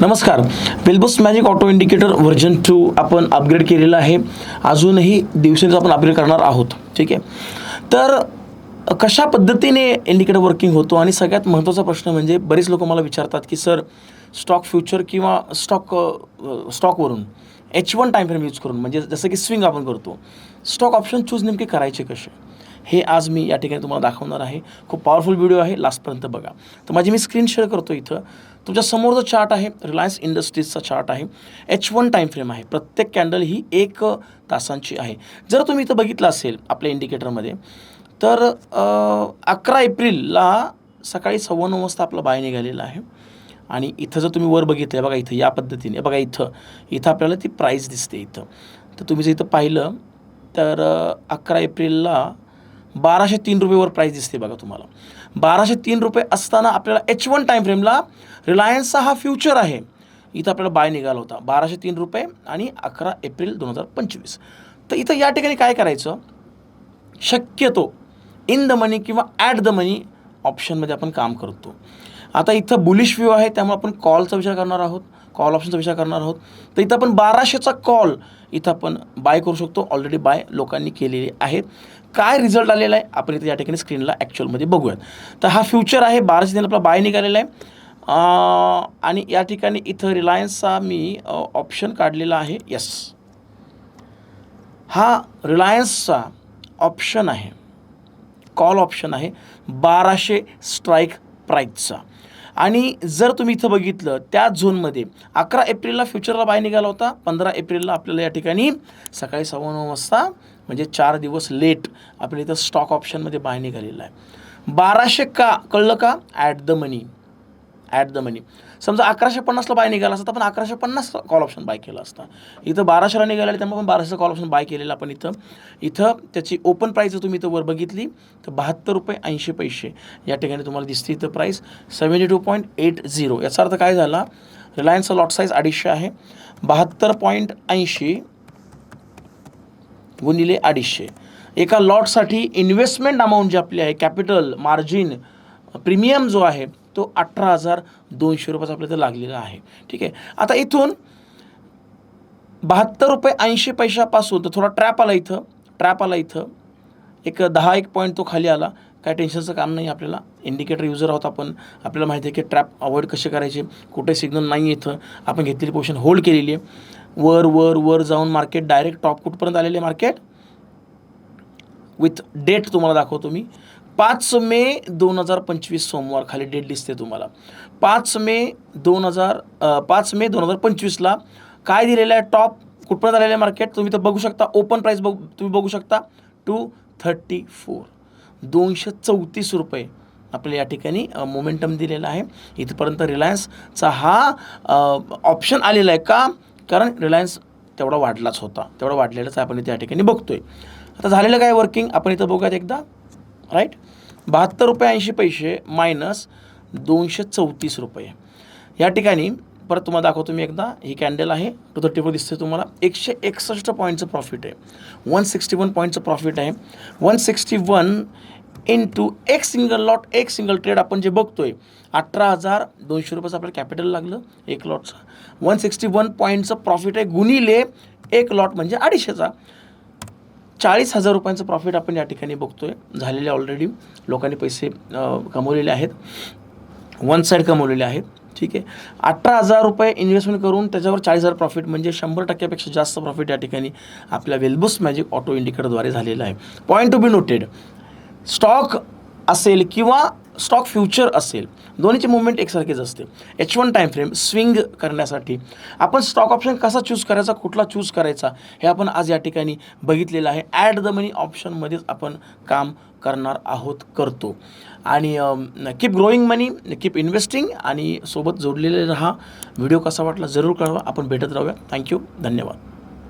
नमस्कार. वेलबस magic auto indicator version two आपण upgrade केलेलं आहे. अजूनही दिवसेंदिवस आपण अपग्रेड करणार आहोत. ठीक आहे? तर कशा पद्धतीने इंडिकेटर वर्किंग होतो? आणि सगळ्यात महत्त्वाचा प्रश्न म्हणजे बरेच लोक मला विचारतात की सर स्टॉक फ्युचर किंवा stock स्टॉकवरून H one time frame use करून म्हणजे जसं की स्विंग आपण करतो स्टॉक ऑप्शन चूज नेमके करायचे कसे? हे आज मी या ठिकाणी तुम्हाला दाखवणार आहे. खूप पॉवरफुल व्हिडिओ आहे. लास्टपर्यंत बघा. तर माझी मी स्क्रीन शेअर करतो इथं. तुमच्यासमोर जो चार्ट आहे रिलायन्स इंडस्ट्रीजचा चार्ट आहे. एच वन टाईम फ्रेम आहे. प्रत्येक कॅन्डल ही एक तासांची आहे. जर तुम्ही इथं बघितलं असेल आपल्या इंडिकेटरमध्ये तर अकरा एप्रिलला सकाळी सव्वा नऊ वाजता आपला बाय निघालेला आहे. आणि इथं जर तुम्ही वर बघितलं बघा इथं या पद्धतीने बघा इथं इथं आपल्याला ती प्राईस दिसते इथं. तर तुम्ही जर इथं पाहिलं तर अकरा एप्रिलला बाराशे तीन रुपयेवर प्राईस दिसते बघा तुम्हाला. बाराशे तीन रुपये असताना आपल्याला एच वन टाईम फ्रेमला रिलायन्सचा हा फ्युचर आहे. इथं आपल्याला बाय निघाला होता. बाराशे तीन रुपये आणि अकरा एप्रिल दोन हजार पंचवीस. तर इथं या ठिकाणी काय करायचं? शक्यतो इन द मनी किंवा ॲट द मनी ऑप्शनमध्ये आपण काम करतो. आता इथं बुलिश व्यू आहे त्यामुळे आपण कॉलचा विचार करणार आहोत. कॉल ऑप्शनचा विचार करणार आहोत. तर इथं आपण बाराशेचा कॉल इथं आपण बाय करू शकतो. ऑलरेडी बाय लोकांनी केलेले आहेत काय रिझल्ट आलेला आहे आपण इथं या ठिकाणी स्क्रीनला ॲक्च्युअलमध्ये बघूयात. तर हा फ्युचर आहे बाराशे दिन आपला बाय निघालेला आहे. आणि या ठिकाणी इथं रिलायन्सचा मी ऑप्शन काढलेला आहे. यस हा रिलायन्सचा ऑप्शन आहे. कॉल ऑप्शन आहे. बाराशे स्ट्राईक प्राईजचा आणि जर तुम्ही इथं बघितलं त्या झोनमध्ये अकरा एप्रिलला फ्युचरला बाय निघाला होता पंधरा एप्रिलला आपल्याला या ठिकाणी सकाळी सव्वा नऊ वाजता म्हणजे चार दिवस लेट आपल्या इथं स्टॉक ऑप्शनमध्ये बाय निघालेला आहे. बाराशे का कळलं का? At the money at the money समजा अकराशे पन्नासला बाय निघाला असता तर आपण अकराशे पन्नास कॉल ऑप्शन बाय केला असता. इथं बाराशेला निघाला त्यामुळे आपण बाराशेचा कॉल ऑप्शन बाय केलेला आपण इथं. इथं त्याची ओपन प्राईस जर तुम्ही इथं वर बघितली तर बहात्तर रुपये ऐंशी पैसे या ठिकाणी तुम्हाला दिसते इथं price seventy two point eight zero याचा अर्थ काय झाला? रिलायन्सचा लॉट साईज अडीचशे आहे. बहात्तर पॉईंट ऐंशी गुणिले अडीचशे. एका लॉटसाठी इन्व्हेस्टमेंट अमाऊंट जी आपली आहे कॅपिटल मार्जिन प्रीमियम जो आहे तो अठरा हजार दोनशे रुपयाचा आपल्याला लागलेला आहे. ठीक आहे? आता इथून बहात्तर रुपये ऐंशी पैशापासून तर थोडा ट्रॅप आला इथं. ट्रॅप आला इथं. एक दहा एक पॉईंट तो खाली आला. काय टेन्शनचं काम नाही आपल्याला. इंडिकेटर युजर आहोत आपण. आपल्याला माहिती आहे की ट्रॅप अवॉइड कसे करायचे? कुठे सिग्नल नाही इथं. आपण घेतलेली पोझिशन होल्ड केलेली आहे. वर वर वर जाऊन मार्केट डायरेक्ट टॉप कुठपर्यंत आलेले मार्केट विथ डेट तुम्हाला दाखवतो मी. पाच मे दोन हजार पंचवीस सोमवार खाली डेट दिसते तुम्हाला. पाच मे दोन हजार पाच मे दोन हजार पंचवीसला काय दिलेलं आहे? टॉप कुठपर्यंत आलेलं आहे मार्केट तुम्ही तर बघू शकता. ओपन प्राईस बघ तुम्ही बघू शकता. टू थर्टी फोर दोनशे चौतीस रुपये आपल्याला या ठिकाणी मोमेंटम दिलेला आहे. इथपर्यंत रिलायन्सचा हा ऑप्शन आलेला आहे का? कारण रिलायन्स तेवढा वाढलाच होता. तेवढा वाढलेलाच आपण इथे या ठिकाणी बघतोय. आता झालेलं काय वर्किंग आपण इथं बघूयात एकदा. राईट बहात्तर रुपये ऐंशी पैसे मायनस दोनशे चौतीस रुपये. या ठिकाणी परत तुम्हाला दाखवतो मी एकदा. ही कॅन्डल आहे. टू थर्टी फोर दिसते तुम्हाला. एकशे एकसष्ट पॉईंटचं प्रॉफिट आहे. वन सिक्स्टी वन पॉईंटचं प्रॉफिट आहे. One sixty one into एक सिंगल लॉट एक सिंगल ट्रेड आपण जे बघतो आहे अठरा हजार दोनशे रुपयाचं आपल्याला कॅपिटल लागलं एक लॉटचं वन सिक्स्टी वन पॉईंटचं प्रॉफिट आहे. गुणिले एक लॉट म्हणजे अडीचशेचा. चाळीस हजार रुपयांचं प्रॉफिट आपण या ठिकाणी बघतोय. झालेले ऑलरेडी लोकांनी पैसे कमवलेले आहेत. वन साईड कमवलेले आहेत. ठीक आहे. अठरा हजार रुपये इन्व्हेस्टमेंट करून त्याच्यावर चाळीस हजार प्रॉफिट म्हणजे शंभर टक्क्यापेक्षा जास्त प्रॉफिट या ठिकाणी आपल्या वेलबुस मॅजिक ऑटो इंडिकेटरद्वारे झालेलं आहे. Point to be noted stock असेल किंवा स्टॉक फ्युचर असेल दोन्हीची मुवमेंट एकसारखीच असते. H one time frame swing करण्यासाठी आपण स्टॉक ऑप्शन कसा चूज करायचा कुठला चूज करायचा हे आपण आज या ठिकाणी बघितलेलं आहे. ॲट द मनी ऑप्शनमध्येच आपण काम करणार आहोत करतो. आणि keep growing money keep investing आणि सोबत जोडलेले राहा. व्हिडिओ कसा वाटला जरूर कळवा. आपण भेटत राहूया. थँक्यू धन्यवाद.